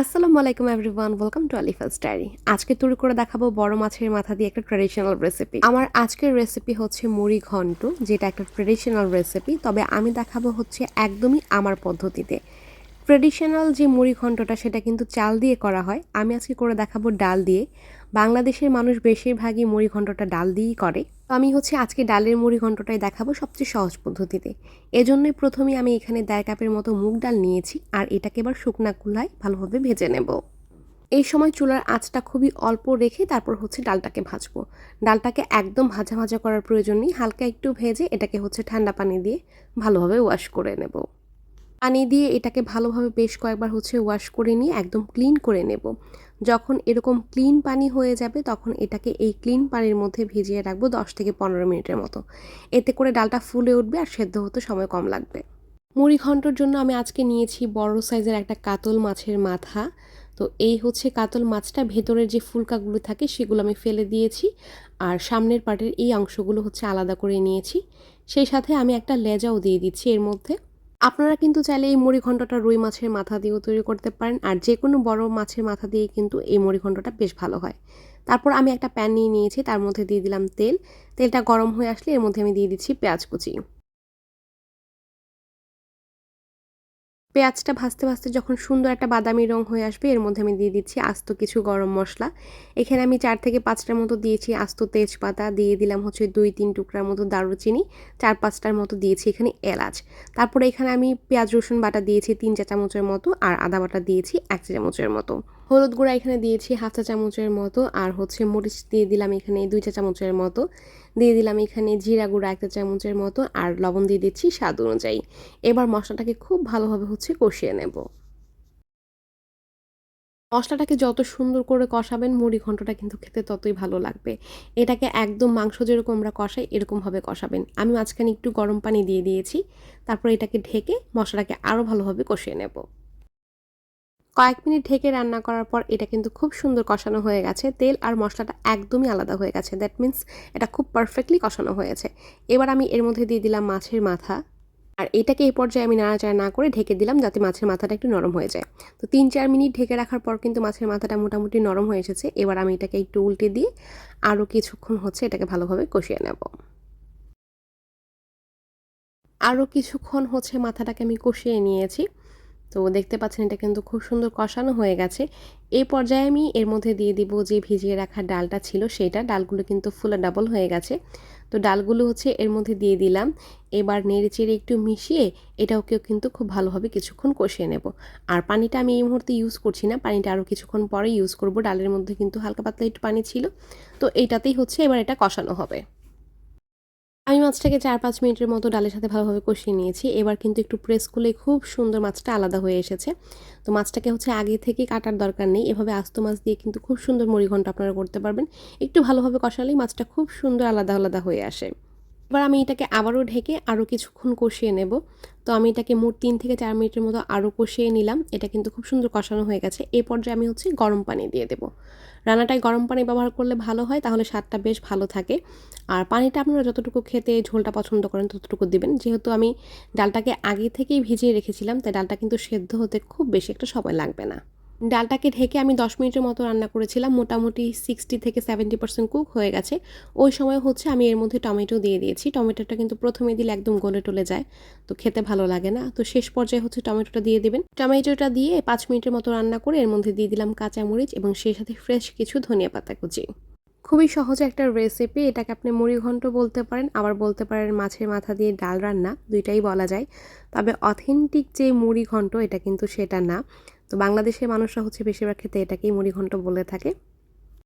আসসালামু আলাইকুম everyone, welcome to Alifa's diary. আজকে তৈরি করে দেখাবো বড় মাছের মাথা দিয়ে একটা ট্র্যাডিশনাল রেসিপি আমার আজকের রেসিপি হচ্ছে মুড়ি ঘন্ট, যেটা একটা ট্র্যাডিশনাল রেসিপি তবে আমি দেখাবো হচ্ছে একদমই আমার পদ্ধতিতে। ট্র্যাডিশনাল যে মুড়ি ঘন্টটা, সেটা কিন্তু চাল দিয়ে করা হয়। আমি আজকে করে দেখাবো ডাল দিয়ে। বাংলাদেশের মানুষ বেশিরভাগই মুড়ি ঘন্টটা ডাল দিয়েই করে। তো আমি হচ্ছে আজকে ডালের মুড়ি ঘন্টটাই দেখাবো সবচেয়ে সহজ পদ্ধতিতে। এজন্যই প্রথমে আমি এখানে দেড় কাপের মতো মুগ ডাল নিয়েছি আর এটাকে এবার শুকনা কুলায় ভালোভাবে ভেজে নেব। এই সময় চুলার আঁচটা খুবই অল্প রেখে তারপর হচ্ছে ডালটাকে ভাজবো। ডালটাকে একদম ভাজা ভাজা করার প্রয়োজন নেই, হালকা একটু ভেজে এটাকে হচ্ছে ঠান্ডা পানি দিয়ে ভালোভাবে ওয়াশ করে নেব। পানি দিয়ে এটাকে ভালোভাবে বেশ কয়েকবার হচ্ছে ওয়াশ করে নিয়ে একদম ক্লিন করে নেব। যখন এরকম ক্লিন পানি হয়ে যাবে, তখন এটাকে এই ক্লিন পানির মধ্যে ভিজিয়ে রাখব দশ থেকে পনেরো মিনিটের মতো। এতে করে ডালটা ফুলে উঠবে আর সেদ্ধ হতে সময় কম লাগবে। মুড়ি ঘন্টর জন্য আমি আজকে নিয়েছি বড় সাইজের একটা কাতল মাছের মাথা। তো এই হচ্ছে কাতল মাছটা, ভেতরের যে ফুলকাগুলো থাকে সেগুলো আমি ফেলে দিয়েছি। আর সামনের পাটের এই অংশগুলো হচ্ছে আলাদা করে নিয়েছি। সেই সাথে আমি একটা লেজাও দিয়ে দিচ্ছি এর মধ্যে। আপনারা কিন্তু চাইলে এই মুড়ি ঘণ্টটা রুই মাছের মাথা দিয়েও তৈরি করতে পারেন, আর যে কোনো বড় মাছের মাথা দিয়ে কিন্তু এই মুড়ি ঘণ্টটা বেশ ভালো হয়। তারপর আমি একটা প্যান নিয়ে নিয়েছি, তার মধ্যে দিয়ে দিলাম তেল। তেলটা গরম হয়ে আসলে এর মধ্যে আমি দিয়ে দিচ্ছি পেঁয়াজ কুচি। পেঁয়াজটা ভাজতে ভাজতে যখন সুন্দর একটা বাদামি রং হয়ে আসবে, এর মধ্যে আমি দিয়ে দিচ্ছি আস্ত কিছু গরম মশলা। এখানে আমি চার থেকে পাঁচটার মতো দিয়েছি আস্ত তেজপাতা, দিয়ে দিলাম হচ্ছে দুই তিন টুকরার মতো দারুচিনি, চার পাঁচটার মতো দিয়েছি এখানে এলাচ। তারপরে এখানে আমি পেঁয়াজ, রসুন বাটা দিয়েছি তিন চা চামচের মতো, আর আদা বাটা দিয়েছি এক চা চামচের মতো। হলুদ গুঁড়া এখানে দিয়েছি হাফ চা চামচের মতো, আর হচ্ছে মরিচ দিয়ে দিলাম এখানে দুই চা চামচের মতো। দিয়ে দিলাম এখানে জিরা গুঁড়া একটা চামচের মতো, আর লবণ দিয়ে দিচ্ছি স্বাদ অনুযায়ী। এবার মশলাটাকে খুব ভালোভাবে হচ্ছে কষিয়ে নেব। মশলাটাকে যত সুন্দর করে কষাবেন, মুড়ি ঘন্টটা কিন্তু খেতে ততই ভালো লাগবে। এটাকে একদম মাংস যেরকম আমরা কষাই, এরকমভাবে কষাবেন। আমি মাঝখানে একটু গরম পানি দিয়ে দিয়েছি। তারপর এটাকে ঢেকে মশলাটাকে আরও ভালোভাবে কষিয়ে নেব। কয়েক মিনিট ঢেকে রান্না করার পর এটা কিন্তু খুব সুন্দর কষানো হয়ে গেছে। তেল আর মশলাটা একদমই আলাদা হয়ে গেছে। দ্যাট মিন্স এটা খুব পারফেক্টলি কষানো হয়েছে। এবার আমি এর মধ্যে দিয়ে দিলাম মাছের মাথা। আর এটাকে এই পর্যায়ে আমি নাড়াচাড়া না করে ঢেকে দিলাম যাতে মাছের মাথাটা একটু নরম হয়ে যায়। তো তিন চার মিনিট ঢেকে রাখার পর কিন্তু মাছের মাথাটা মোটামুটি নরম হয়ে এসেছে। এবার আমি এটাকে একটু উল্টে দিয়ে আরও কিছুক্ষণ হচ্ছে এটাকে ভালোভাবে কষিয়ে নেব। আরও কিছুক্ষণ হচ্ছে মাথাটাকে আমি কষিয়ে নিয়েছি। তো দেখতে পাচ্ছেন এটা কিন্তু খুব সুন্দর কষানো হয়ে গেছে। এই পর্যায়ে আমি এর মধ্যে দিয়ে দিব যে ভিজিয়ে রাখা ডালটা ছিল সেটা। ডালগুলো কিন্তু ফুলে ডাবল হয়ে গেছে। তো ডালগুলো হচ্ছে এর মধ্যে দিয়ে দিলাম। এবার নেড়ে চেড়ে একটু মিশিয়ে এটাকেও কিন্তু খুব ভালোভাবে কিছুক্ষণ কষিয়ে নেব। আর পানিটা আমি এই মুহূর্তে ইউজ করছি না। পানিটা আরও কিছুক্ষণ পরে ইউজ করব। ডালের মধ্যে কিন্তু হালকা পাতলা একটু পানি ছিল। তো এইটাতেই হচ্ছে এবার এটা কষানো হবে। আমি মাছটাকে চার পাঁচ মিনিটের মতো ডালের সাথে ভালোভাবে কষিয়ে নিয়েছি। এবার কিন্তু একটু প্রেস করলে খুব সুন্দর মাছটা আলাদা হয়ে এসেছে। তো মাছটাকে হচ্ছে আগে থেকে কাটার দরকার নেই। এভাবে আস্ত মাছ দিয়ে কিন্তু খুব সুন্দর মুড়িঘণ্ট আপনারা করতে পারবেন। একটু ভালোভাবে কষালেই মাছটা খুব সুন্দর আলাদা আলাদা হয়ে আসে। এবার আমি এটাকে আবারও ঢেকে আরও কিছুক্ষণ কষিয়ে নেব। তো আমি এটাকে মোট তিন থেকে চার মিনিটের মতো আরও কষিয়ে নিলাম। এটা কিন্তু খুব সুন্দর কষানো হয়ে গেছে। এই পর্যায়ে আমি হচ্ছে গরম পানি দিয়ে দেবো। রান্নাটায় গরম পানি ব্যবহার করলে ভালো হয়, তাহলে স্বাদটা বেশ ভালো থাকে। আর পানিটা আপনারা যতটুকু খেতে ঝোলটা পছন্দ করেন ততটুকু দিবেন। যেহেতু আমি ডালটাকে আগে থেকেই ভিজিয়ে রেখেছিলাম, তাই ডালটা কিন্তু সেদ্ধ হতে খুব বেশি একটা সময় লাগবে না। ডালটাকে ঢেকে আমি দশ মিনিটের মতো রান্না করেছিলাম। মোটামুটি সিক্সটি থেকে সেভেন্টি পার্সেন্ট কুক হয়ে গেছে। ওই সময় হচ্ছে আমি এর মধ্যে টমেটো দিয়ে দিয়েছি। টমেটোটা কিন্তু প্রথমে দিলে একদম গলে টলে যায়, তো খেতে ভালো লাগে না। তো শেষ পর্যায়ে হচ্ছে টমেটোটা দিয়ে দেবেন। টমেটোটা দিয়ে পাঁচ মিনিটের মতো রান্না করে এর মধ্যে দিয়ে দিলাম কাঁচামরিচ এবং সেই সাথে ফ্রেশ কিছু ধনিয়া পাতা কুচি। খুবই সহজ একটা রেসিপি এটাকে আপনি মুড়ি ঘন্ট বলতে পারেন, আবার বলতে পারেন মাছের মাথা দিয়ে ডাল রান্না, দুইটাই বলা যায়। তবে অথেন্টিক যে মুড়ি ঘন্ট এটা কিন্তু সেটা না। তো বাংলাদেশের মানুষরা হচ্ছে বেশিরভাগ ক্ষেত্রে এটাকেই মুড়ি ঘন্ট বলে থাকে।